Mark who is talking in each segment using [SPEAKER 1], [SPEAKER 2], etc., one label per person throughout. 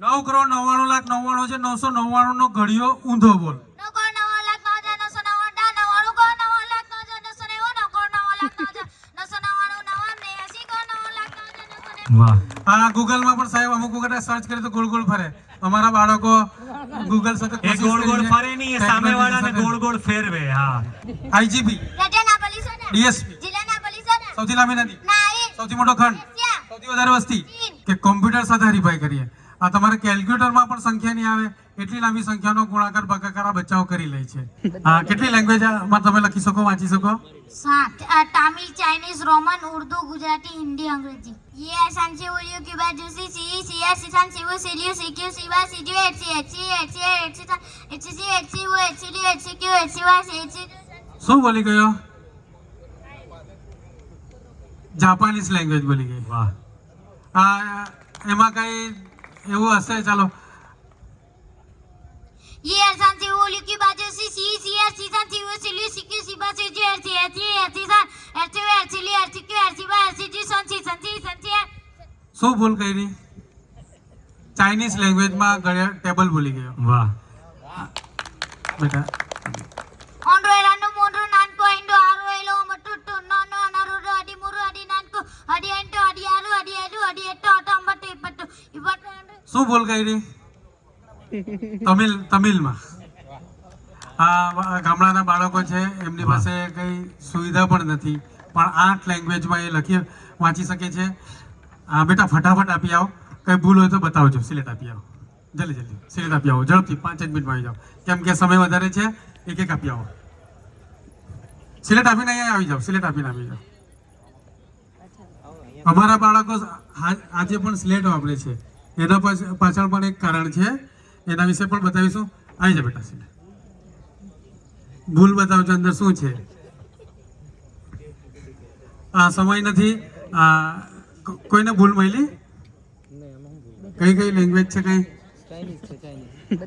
[SPEAKER 1] નવ કરોડ નવ્વાણું લાખ નવ્વાણું છે નવસો નવ્વાણું નો ઘડિયો ઊંધો બોલ. આ ગૂગલમાં પણ સાહેબ અમુક વખત સર્ચ કરીએ તો ગોળ ગોળ ફરે. અમારા બાળકો ગૂગલ સાથે
[SPEAKER 2] એ ગોળ ગોળ ફરે નહીં સામે વાળાને ગોળ ગોળ ફેરવે હા.
[SPEAKER 3] વડા
[SPEAKER 1] ડીએસપી. સૌથી લાંબી નદી. સૌથી મોટો ખંડ. સૌથી વધારે વસ્તી. કે કોમ્પ્યુટર સાથે હરીફાઈ કરીએ. આ તમારે કેલ્ક્યુલેટરમાં પણ સંખ્યા નહીં આવે એટલી લાંબી સંખ્યાનો ગુણાકાર ભાગાકાર આ બચ્ચાઓ કરી લે છે આ કેટલી લેંગ્વેજ માં તમે લખી શકો વાંચી શકો
[SPEAKER 3] सात अ, तमिल चाइनीज रोमन उर्दू गुजराती हिंदी अंग्रेजी ये आसान से बोलियो कि बात दूसरी सी सी एस सी सान सीवो सीलियो CQ Siva सीजू HC HC HC HC सान एचसी एचसी वो HC D HC Q HC Y HC
[SPEAKER 1] શું બોલી ગયો જાપાનીઝ લેંગ્વેજ બોલી ગઈ
[SPEAKER 2] વાહ
[SPEAKER 1] આ એમાં કઈ એવું હશે ચાલો.
[SPEAKER 3] યર સાન સે ઓ બાજુ C C C R C San C O C લ્યુ C Q R C R C R R C R C લ્યુ
[SPEAKER 1] શું ભૂલ કરી? ચાઇનીઝ લેંગ્વેજમાં ટેબલ ભૂલી ગયો.
[SPEAKER 2] વાહ.
[SPEAKER 1] બેટા બોલ કરી તમિલ તમિલમાં. આ ગામડાના બાળકો છે એમની પાસે કંઈ સુવિધા પણ નથી. પણ આઠ લેંગ્વેજમાં એ લખી વાંચી શકે છે. હા બેટા ફટાફટ આપી આવો. કંઈ ભૂલ હોય તો બતાવજો. સિલેટ આપી આવો. જલ્દી જલ્દી. સિલેટ આપી આવો. ઝડપથી પાંચ એક મિનિટમાં આવી જાઓ. કેમ કે સમય વધારે છે એક એક આપી આવો. સિલેટ આપીને અહીંયા આવી જાઓ. સિલેટ આપીને આવી જાઓ. અમારા બાળકો આજે પણ સ્લેટ વાપરે છે. એના પાછ- પાછળ પણ એક કારણ છે. એના વિશે પણ બતાવીશું. આવી જા બેટા ભૂલ બતાવજો અંદર શું છે? આ સમય નથી. આ કોઈને ભૂલ મળી કઈ કઈ લેંગ્વેજ છે કઈ?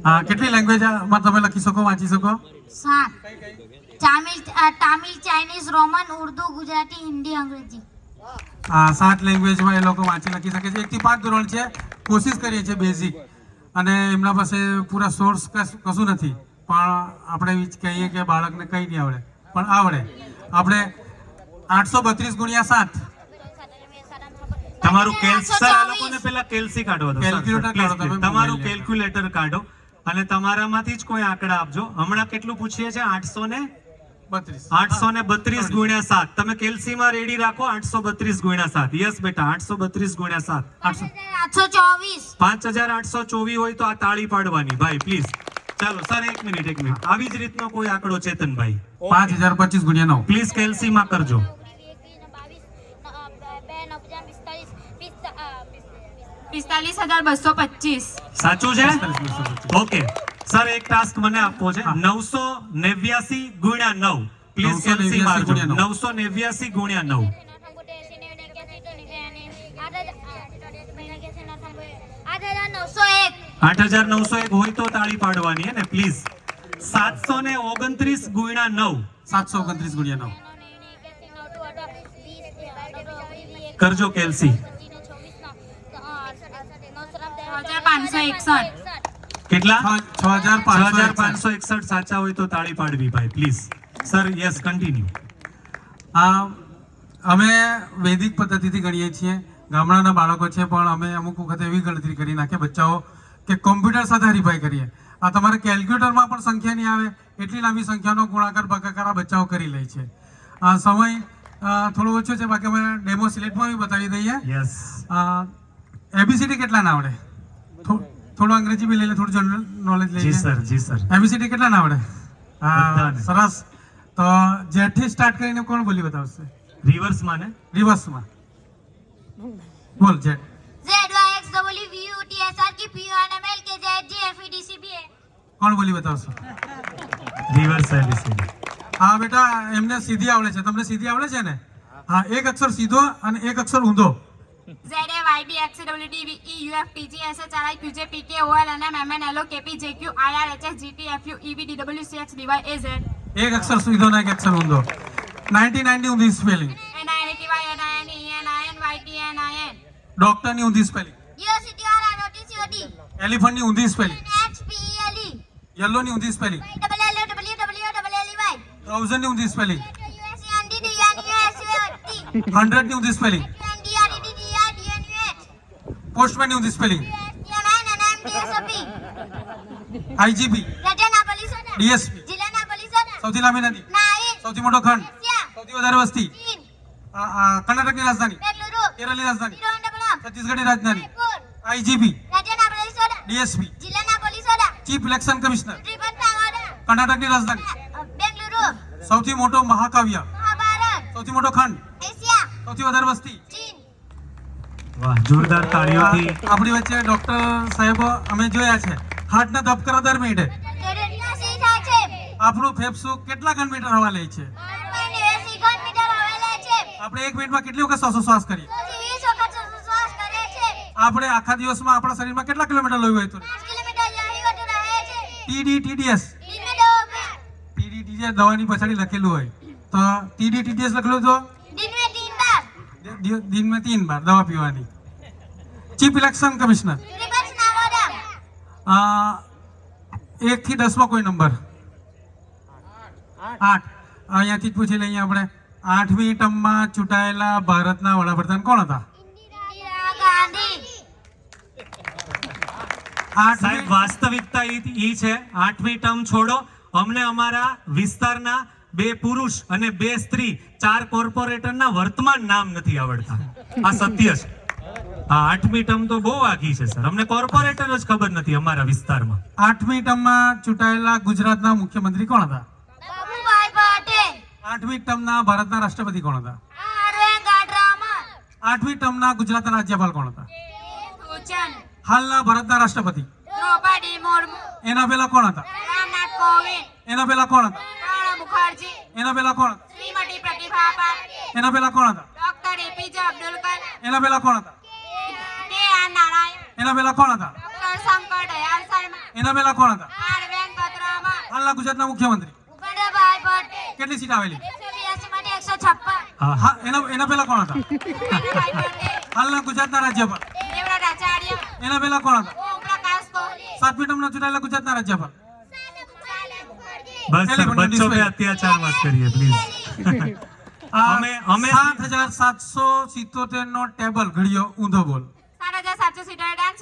[SPEAKER 1] હા કેટલી લેંગ્વેજમાં તમે લખી શકો વાંચી શકો?
[SPEAKER 3] સાત. તામિલ તામિલ ચાઇનીઝ રોમન ઉર્દુ ગુજરાતી હિન્દી અંગ્રેજી.
[SPEAKER 1] આ સાત લેંગ્વેજમાં એ લોકો વાંચી લખી શકે છે. એકથી પાંચ ધોરણ છે. કોશિશ કરીએ છીએ બેઝિક અને એમના પાસે પૂરા સોર્સ કશું નથી. પણ આપણે કહીએ કે બાળકને કંઈ નહીં આવડે. પણ આવડે. આપણે આઠસો બત્રીસ ગુણ્યા સાત.
[SPEAKER 2] તમારું કેલ્સર આ લોકોને પેલા કેલ્સી કાઢો please,
[SPEAKER 1] કાઢો તમે
[SPEAKER 2] તમારું કેલ્ક્યુલેટર કાઢો. અને તમારામાંથી જ કોઈ આંકડા આપજો. હમણાં કેટલું પૂછીએ છે? આઠસો ને આઠસો ને બત્રીસ. ગુણ્યા સાત. તમે કેલ્સીમાં રેડી રાખો આઠસો બત્રીસ ગુણ્યા સાત. યસ બેટા આઠસો બત્રીસ ગુણ્યા સાત.
[SPEAKER 1] આઠસો
[SPEAKER 3] આઠસો ચોવીસ.
[SPEAKER 2] પાંચ હજાર આઠસો ચોવીસ હોય તો આ તાળી પાડવાની. ભાઈ પ્લીઝ ચાલો સર એક મિનિટ એક મિનિટ. આવી જ રીતનો કોઈ આંકડો ચેતનભાઈ?
[SPEAKER 1] પાંચ હજાર પચીસ ગુણ્યા નવ.
[SPEAKER 2] પ્લીઝ કેલ્સીમાં કરજો.
[SPEAKER 4] પિસ્તાલીસ હજાર બસો પચીસ.
[SPEAKER 2] સાચું છે? ઓકે સર એક ટાસ્ક મને આપવો છે. નવસો નેવ્યાસી ગુણ્યા નવ. પ્લીઝ
[SPEAKER 1] 989
[SPEAKER 2] કેલ્સી મારજો.
[SPEAKER 1] ગુણ્યા
[SPEAKER 2] નવસો નેવ્યાસી ગુણ્યા નવ.
[SPEAKER 3] આઠ હજાર નવસો એક
[SPEAKER 2] હોય તો તાળી પાડવાની હે ને પ્લીઝ સાતસો ને ઓગણત્રીસ ગુણ્યા નવ.
[SPEAKER 1] સાતસો ઓગણત્રીસ ગુણ્યા નવ.
[SPEAKER 2] કરજો કેલ્સી.
[SPEAKER 4] પાંચસો એકસઠ.
[SPEAKER 2] કેટલા?
[SPEAKER 1] છ- હજાર પાંચસો
[SPEAKER 2] હજાર
[SPEAKER 1] એકસઠ.
[SPEAKER 2] પાંચસો એકસઠ સાચા હોય તો તાળી પાડવી ભાઈ પ્લીઝ સર યસ કન્ટિન્યુ
[SPEAKER 1] આ અમે વૈદિક પદ્ધતિથી ગણીએ છીએ. ગામડાના બાળકો છે પણ અમે અમુક વખત એવી ગણતરી કરી નાખે બચ્ચાઓ કે કોમ્પ્યુટર સાથે હરીફાઈ કરીએ. આ તમારે કેલ્ક્યુલેટરમાં પણ સંખ્યા નહીં આવે એટલી લાંબી સંખ્યાનો ગુણાકાર ભાગાકાર આ બચ્ચાઓ કરી લે છે. આ સમય થોડો ઓછો છે બાકી અમે ડેમો સિલેક્ટમાં બી બતાવી દઈએ.
[SPEAKER 2] યસ
[SPEAKER 1] એબીસીડી કેટલા ના આવડે? થો- થોડું અંગ્રેજી બી લઈ લે થોડું જનરલ નોલેજ લઈ
[SPEAKER 2] જી સર જી સર.
[SPEAKER 1] એબીસીડી કેટલા ના આવડે? હા સરસ. તો જેઠથી સ્ટાર્ટ કરીને કોણ બોલી બતાવશે?
[SPEAKER 2] રિવર્સમાં ને?
[SPEAKER 1] રિવર્સમાં. બોલ જેઠ.
[SPEAKER 3] Z Y X W V U T S R Q P U N M L K Z G F E D C B A.
[SPEAKER 1] કોણ બોલી બતાવશે?
[SPEAKER 2] રિવર્સ એબીસીડી
[SPEAKER 1] હા બેટા એમને સીધી આવડે છે. તમને સીધી આવડે છે ને? હા એક અક્ષર સીધો અને એક અક્ષર ઊંધો.
[SPEAKER 4] Z એ Y D X W W D V E U F P G S H R I જે J P K O L N M M N L O K P J Q I R H S G T F U E V D W C X D Y A
[SPEAKER 1] એક અક્ષર સીધો ને એક અક્ષર ઊંધો ninety નાઇનની ઊંધી spelling
[SPEAKER 4] N I N T N I N N N I N N Y T N I N
[SPEAKER 1] ડોક્ટરની ઊંધી spelling
[SPEAKER 3] U S C T R I O T C O
[SPEAKER 1] એલિફન્ટની ઊંધી spelling
[SPEAKER 3] H P L E
[SPEAKER 1] yellow ની ઊંધી
[SPEAKER 3] spelling double L W W double L E
[SPEAKER 1] Y થાઉઝન્ડની ઊંધી
[SPEAKER 3] spelling U S N D D N U S A
[SPEAKER 1] T હંડ્રેડની ઊંધી
[SPEAKER 3] spelling
[SPEAKER 1] IGP
[SPEAKER 3] knew the
[SPEAKER 1] spelling.
[SPEAKER 3] IGP. DSP.
[SPEAKER 1] સૌથી લાંબી નદી. સૌથી મોટો ખંડ. સૌથી વધારે વસ્તી. કર્ણાટકની રાજધાની. કેરળની રાજધાની. છત્તીસગઢની રાજધાની. IGP DSP chief
[SPEAKER 3] election commissioner
[SPEAKER 1] કર્ણાટકની રાજધાની. સૌથી મોટો મહાકાવ્ય. સૌથી મોટો ખંડ. સૌથી વધારે વસ્તી.
[SPEAKER 2] જોરદાર તાળીઓથી.
[SPEAKER 1] આપણી વચ્ચે ડોક્ટર સાહેબો અમે જોયા છે. હાર્ટના ધબકારા કરો દર મિનિટે. આપણું ફેફસું કેટલા ઘન મીટર હવા લે છે?
[SPEAKER 3] આપણને 80 ઘન મીટર આવેલા છે
[SPEAKER 1] આપણે એક મિનિટમાં કેટલી વખત શ્વાસોશ્વાસ કરીએ
[SPEAKER 3] સૌથી 20 વખત શ્વાસ કરે છે
[SPEAKER 1] આપણે આખા દિવસમાં આપણા શરીરમાં કેટલા કિલોમીટર લોહી વહેતું
[SPEAKER 3] 5 કિલોમીટર જઈ વટુ રહે છે
[SPEAKER 1] ટીડી ટીડીએસ ટીડી ટીડીએસ દવાની પછાડી લખેલું હોય. તો ટીડી ટીડીએસ લખેલું તો?
[SPEAKER 3] बार
[SPEAKER 1] में तीन बार તીન पीवानी દવા પીવાની. Chief
[SPEAKER 3] election commissioner.
[SPEAKER 1] એક થી દસમાં કોઈ નંબર. આઠ. અહીંયાથી જ પૂછી લઈએ આપણે. આઠમી ટર્મમાં ચૂંટાયેલા ભારતના વડાપ્રધાન કોણ હતા?
[SPEAKER 3] ઇન્દિરા
[SPEAKER 2] સાહેબ વાસ્તવિકતા એ ઈ છે. આઠમી ટર્મ છોડો. અમને અમારા વિસ્તારના બે પુરુષ અને બે સ્ત્રી ચાર કોર્પોરેટરના વર્તમાન નામ નથી આવડતા. આ સત્ય છે. આ આઠમી ટર્મ તો બહુ આઘી છે સર. અમને કોર્પોરેટર જ ખબર નથી અમારા વિસ્તારમાં.
[SPEAKER 1] આઠમી ટર્મમાં ચૂંટાયેલા ગુજરાતના મુખ્યમંત્રી કોણ હતા? આઠમી ટર્મના ભારતના રાષ્ટ્રપતિ કોણ હતા? આઠમી ટર્મના ગુજરાતના રાજ્યપાલ કોણ હતા? હાલના ભારતના રાષ્ટ્રપતિ? એના પહેલા કોણ હતા? એના પહેલા કોણ હતા?
[SPEAKER 4] મુખર્જી.
[SPEAKER 1] એના પહેલા કોણ
[SPEAKER 4] શ્રીમતી પ્રતિભા પાટીલ
[SPEAKER 1] એના પહેલા કોણ હતા?
[SPEAKER 4] Doctor APJ Abdul Kalam.
[SPEAKER 1] એના પહેલા કોણ હતા?
[SPEAKER 4] કે આર નારાયણ.
[SPEAKER 1] એના પહેલા કોણ હતા?
[SPEAKER 4] ડોક્ટર શંકર દયાળ શર્મા.
[SPEAKER 1] એના પહેલા કોણ હતા?
[SPEAKER 4] આર વેંકટરમણ
[SPEAKER 1] હાલના ગુજરાતના મુખ્યમંત્રી.
[SPEAKER 3] ભૂપેન્દ્રભાઈ પટેલ.
[SPEAKER 1] કેટલી સીટ આવેલી?
[SPEAKER 3] એકસો બ્યાસી માંથી એકસો છપ્પન.
[SPEAKER 2] હા
[SPEAKER 1] હા એના એના પહેલા કોણ હતા? હાલના ગુજરાતના રાજ્યપાલ.
[SPEAKER 4] દેવરાજ આચાર્ય.
[SPEAKER 1] એના પહેલા કોણ હતા?
[SPEAKER 4] ઓમ પ્રકાશ કોહલી.
[SPEAKER 1] સાતમી ટર્મના ચૂંટાયેલા ગુજરાતના રાજ્યપાલ.
[SPEAKER 2] બસ સર બચ્ચો
[SPEAKER 1] પે
[SPEAKER 2] पे અત્યાચાર મત કરીએ પ્લીઝ અમે- અમે-
[SPEAKER 1] સાત હજાર સાતસો સિત્તોતેર નો ટેબલ ઘડિયો ઊંધો બોલ.
[SPEAKER 4] સાત હજાર સાતસો સિત્તેર ડાંગ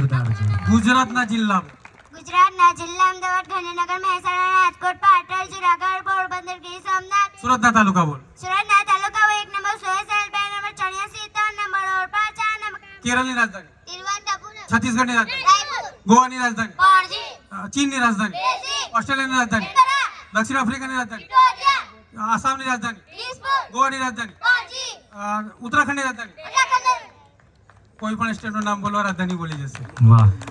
[SPEAKER 2] જોરદાર જોરદાર
[SPEAKER 1] ગુજરાતના જિલ્લા
[SPEAKER 3] ગુજરાતના જિલ્લા અમદાવાદ ગાંધીનગર મહેસાણા રાજકોટ પાટણ જુનાગઢ પોરબંદર ગીર સોમનાથ.
[SPEAKER 1] સુરતના તાલુકા બોલ.
[SPEAKER 3] સુરતના તાલુકાઓ એક નંબર સોળ બે નંબર ચોર્યાસી ત્રણ નંબર પાંચ ચાર નંબર
[SPEAKER 1] કેરળની રાજધાની.
[SPEAKER 3] તિરુવનંતપુરમ
[SPEAKER 1] છત્તીસગઢની રાજધાની. ગોવાની રાજધાની.
[SPEAKER 3] પણજી
[SPEAKER 1] ચીનની રાજધાની.
[SPEAKER 3] બેઝિંગ.
[SPEAKER 1] ઓસ્ટ્રેલિયાની રાજધાની. દક્ષિણ આફ્રિકાની રાજધાની. આસામની રાજધાની. ગોવાની રાજધાની. ઉત્તરાખંડની રાજધાની. કોઈ પણ સ્ટેટનું નામ બોલવા રાજધાની બોલી જશે.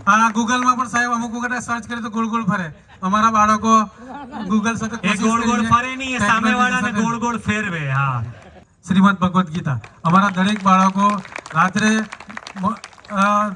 [SPEAKER 1] હા ગૂગલમાં પણ સાહેબ અમુક વખત સર્ચ કરે તો ગોળ ગોળ ફરે. અમારા બાળકો ગૂગલ સાથે
[SPEAKER 2] ગોળ ગોળ ફરે નહીં એ સામે વાળાને ગોળ ગોળ ફેરવે હા.
[SPEAKER 1] શ્રીમદ ભગવદ્ ગીતા. અમારા દરેક બાળકો રાત્રે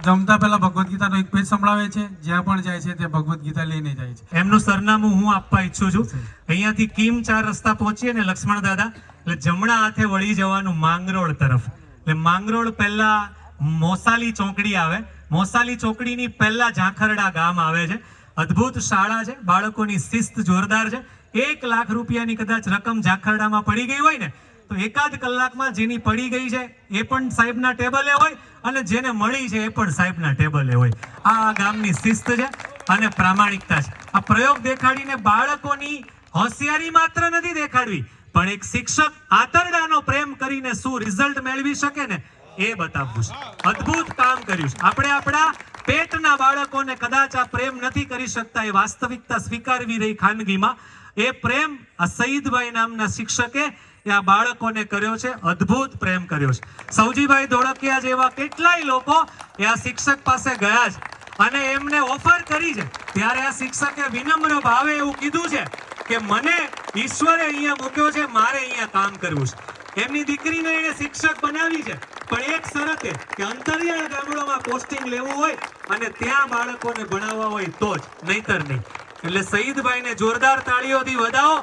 [SPEAKER 1] જમતા પહેલા ભગવદ્ ગીતાનો એક પેજ સંભળાવે છે. જ્યાં પણ જાય છે ત્યાં ભગવદ્ ગીતા લઈને જાય છે.
[SPEAKER 2] એમનું સરનામું હું આપવા ઈચ્છું છું. અહીંયાથી કિમ ચાર રસ્તા પહોંચીએ ને લક્ષ્મણ દાદા એટલે જમણા હાથે વળી જવાનું માંગરોળ તરફ. એટલે માંગરોળ પહેલા મોસાલી ચોકડી આવે. મોસાલી ચોકડીની પહેલા ઝાંખરડા ગામ આવે છે. અદ્ભુત શાળા છે. બાળકોની શિસ્ત જોરદાર છે. એક લાખ રૂપિયાની કદાચ રકમ ઝાંખરડામાં પડી ગઈ હોય ને, તો એકાદ કલાકમાં જેની પડી ગઈ છે, એ પણ સાહેબના ટેબલે હોય અને જેને મળી છે, એ પણ સાહેબના ટેબલે હોય. આ ગામની શિસ્ત છે અને પ્રામાણિકતા છે. આ પ્રયોગ દેખાડીને બાળકોની હોશિયારી માત્ર નથી દેખાડવી, પણ એક શિક્ષક આતરડાનો પ્રેમ કરીને શું રિઝલ્ટ મેળવી શકે ને એ બતાવવું છે. અદ્ભુત કામ કર્યું છે. આપણે આપણા પેટના બાળકોને કદાચ આ પ્રેમ નથી કરી શકતા, એ વાસ્તવિકતા સ્વીકારવી રહી ખાનગીમાં. એ પ્રેમ આ સઈદભાઈ નામના શિક્ષકે એ આ બાળકોને કર્યો છે, અદ્ભુત પ્રેમ કર્યો છે. સૌજીભાઈ ધોળકિયા જેવા કેટલાય લોકો એ આ શિક્ષક પાસે ગયા છે અને એમને ઓફર કરી છે. ત્યારે આ શિક્ષકે વિનમ્ર ભાવે એવું કીધું છે કે, મને ઈશ્વરે અહીંયા મૂક્યો છે, મારે અહીંયા કામ કરવું છે. એમની દીકરીને એને શિક્ષક બનાવી છે. પણ એક શરતે કે અંતરિયાળ ગામડામાં પોસ્ટિંગ લેવું હોય અને ત્યાં બાળકોને ભણાવવા હોય તો જ, નહીતર નહીં. એટલે શહીદભાઈને જોરદાર તાળીઓથી વધાવો,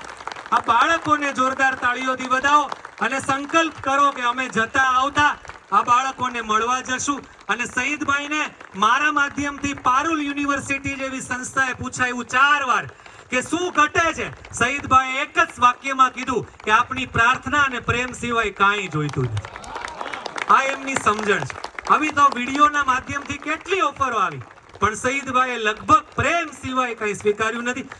[SPEAKER 2] આ બાળકોને જોરદાર તાળીઓથી વધાવો અને સંકલ્પ કરો કે અમે જતા આવતા આ બાળકોને મળવા જશું. અને શહીદભાઈને મારા માધ્યમથી પારુલ યુનિવર્સિટી જેવી સંસ્થાએ પૂછાયું ચાર વાર કે શું ઘટે છે? શહીદભાઈએ એક જ વાક્યમાં કીધું કે આપણી પ્રાર્થના અને પ્રેમ સિવાય કાંઈ જોઈતું નથી. આ એમની સમજણ છે. આવી તો વિડીયોના માધ્યમથી કેટલી ઓફરો આવી? પણ શહીદભાઈએ લગભગ પ્રેમ સિવાય કંઈ સ્વીકાર્યું નથી.